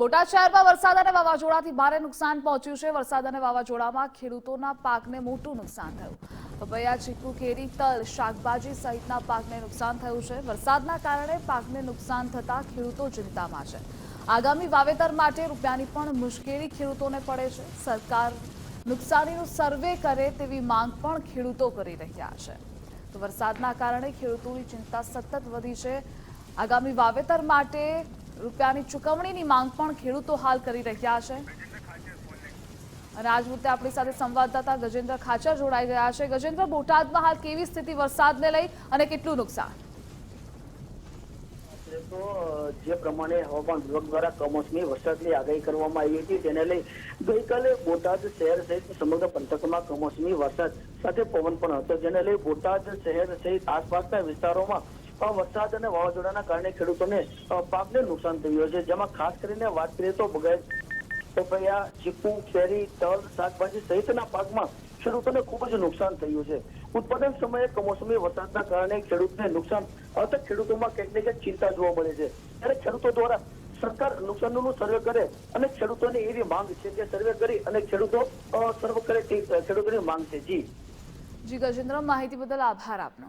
બોટાદ શહેરમાં વરસાદ અને વાવાઝોડાથી ભારે નુકસાન પહોંચ્યું છે. વરસાદ અને વાવાઝોડામાં ખેડૂતોના પાકને મોટું નુકસાન થયું. પપૈયા ચીકુ કેરી, તલ, શાકભાજી સહિતના પાકને નુકસાન થયું છે. વરસાદના કારણે પાકને નુકસાન થતા ખેડૂતો ચિંતામાં છે. આગામી વાવેતર માટે રૂપિયાની પણ મુશ્કેલી ખેડૂતોને પડે છે. સરકાર નુકસાનીનું સર્વે કરે તેવી માંગ પણ ખેડૂતો કરી રહ્યા છે. તો વરસાદના કારણે ખેડૂતોની ચિંતા સતત વધી છે. આગામી વાવેતર માટે રૂપિયાની ચૂકવણીની માંગ પણ ખેડૂતો હાલ કરી રહ્યા છે. અને આજ મુદ્દે આપણી સાથે સંવાદદાતા ગજેન્દ્ર ખાચર જોડાઈ ગયા છે. ગજેન્દ્ર, બોટાદમાં હાલ કેવી સ્થિતિ વરસાદને લઈ અને કેટલું નુકસાન? જે પ્રમાણે હવામાન વિભાગ દ્વારા કમોસમી વરસાદની આગાહી કરવામાં આવી હતી, તેને લઈ ગઈકાલે બોટાદ શહેર સહિત સમગ્ર પંથકમાં કમોસમી વરસાદ સાથે પવન પણ હતો. જેને લઈ બોટાદ શહેર સહિત આસપાસના વિસ્તારોમાં વરસાદ અને વાવાઝોડાના કારણે ખેડૂતોને પાકને નુકસાન થયું છે. જેમાં ખાસ કરીને વાત કરીએ તો બગાય પપૈયા, ચીકુ, કેરી, તલ, શાકભાજી સહિતના પાકમાં ખેડૂતોને ખૂબ જ નુકસાન થયું છે. ઉત્પાદન સમયે કમોસમી વરસાદના કારણે ખેડૂતને નુકસાન, અર્થ ખેડૂતોમાં કંઈક ને કંઈક ચિંતા જોવા મળે છે. ત્યારે ખેડૂતો દ્વારા સરકાર નુકસાનનું સર્વે કરે અને ખેડૂતોની એવી માંગ છે કે સર્વે કરી અને ખેડૂતો સર્વે કરે તે ખેડૂતોની માંગ છે. જી. જી ગજેન્દ્ર, માહિતી બદલ આભાર આપનો.